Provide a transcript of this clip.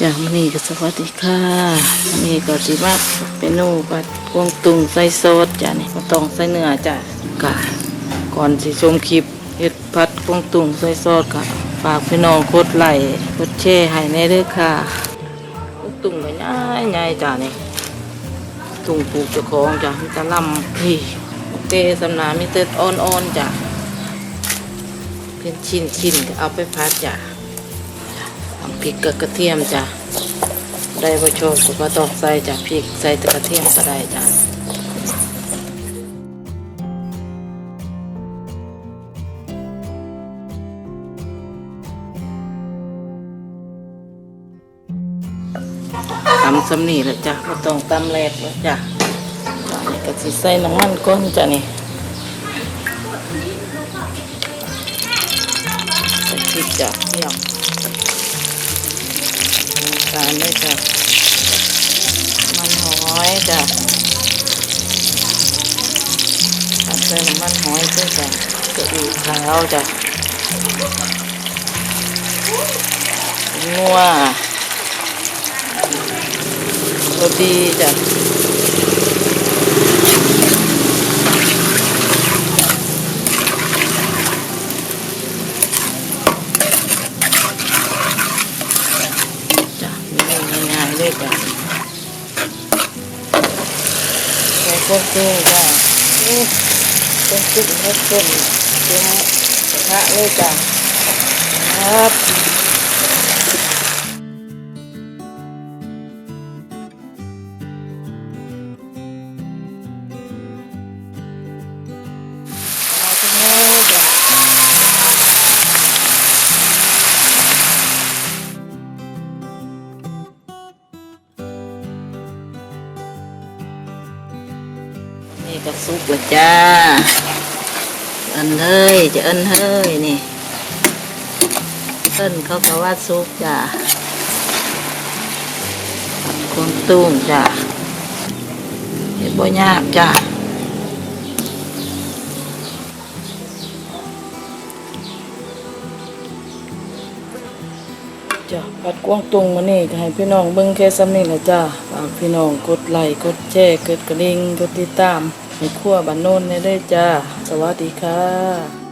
จ้ามนี่ก็สวัสดีค่ะมนี่ก็สิมาเมนูผัดกวงตุงใส่ซอสจ้านี่ก็ต้องใส่เนื้อจ้ะกะก่อนสิชมคลิปเฮ็ดผัดกวงตุงใส่ซอสกะฝากพี่น้องกดไลค์กดแชร์ให้แน่เด้อค่ะกวงตุงก็ง่ายง่ายจ้านี่ตุงปลูกเจ้าของจ้ะมีแตะลำพี่โอเคสำนามีแต่อ่อนๆจ้ะเป็นชิ้นๆเอาไปผัดจ้ะ พริกกับกระเทียมจ้ะได้ประโชคก็ต้องใส่จ้ะพริกใส่แต่กระเทียมก็ได้จ้ะตำสำนีแหละจ้ะไม่ต้องตำแรกแล้วจ้ะนี่ก็สิใส่น้ำมันก้นจ้ะนี่ใส่พริกจ้ะเทียม ตามด้วยจ้ะมันหอยจ้ะทำใส่น้ำมันหอยด้วยจ้ะจะดูกขาวจ้ะงัวรสดีจ้ะ ไม่ง่ายๆเลยจ้ะใส่กุ้งกุ้งจ้ะอู้กุ้งกุ้งเล็กกุ้งเต็มกระทะเลยจ้ะครับ นี่ก็ซุปแล้วจ้าเอินเฮ้ยจะเอินเฮ้ยนี่เอิ้นเขาก็ว่าซุปจ้าผัดกวงตุ้งจ้าเห็ดบ่ยากจ้าจ้าผัดกวางตุ้งมานี่ให้พี่น้องเบิ่งแค่ซ้ำนี่แหละจ้าฝากพี่น้องกดไลค์กดแชร์กดกระดิ่งกดติดตาม มีขั้วบ้านโน้นได้เลยจ้า สวัสดีค่ะ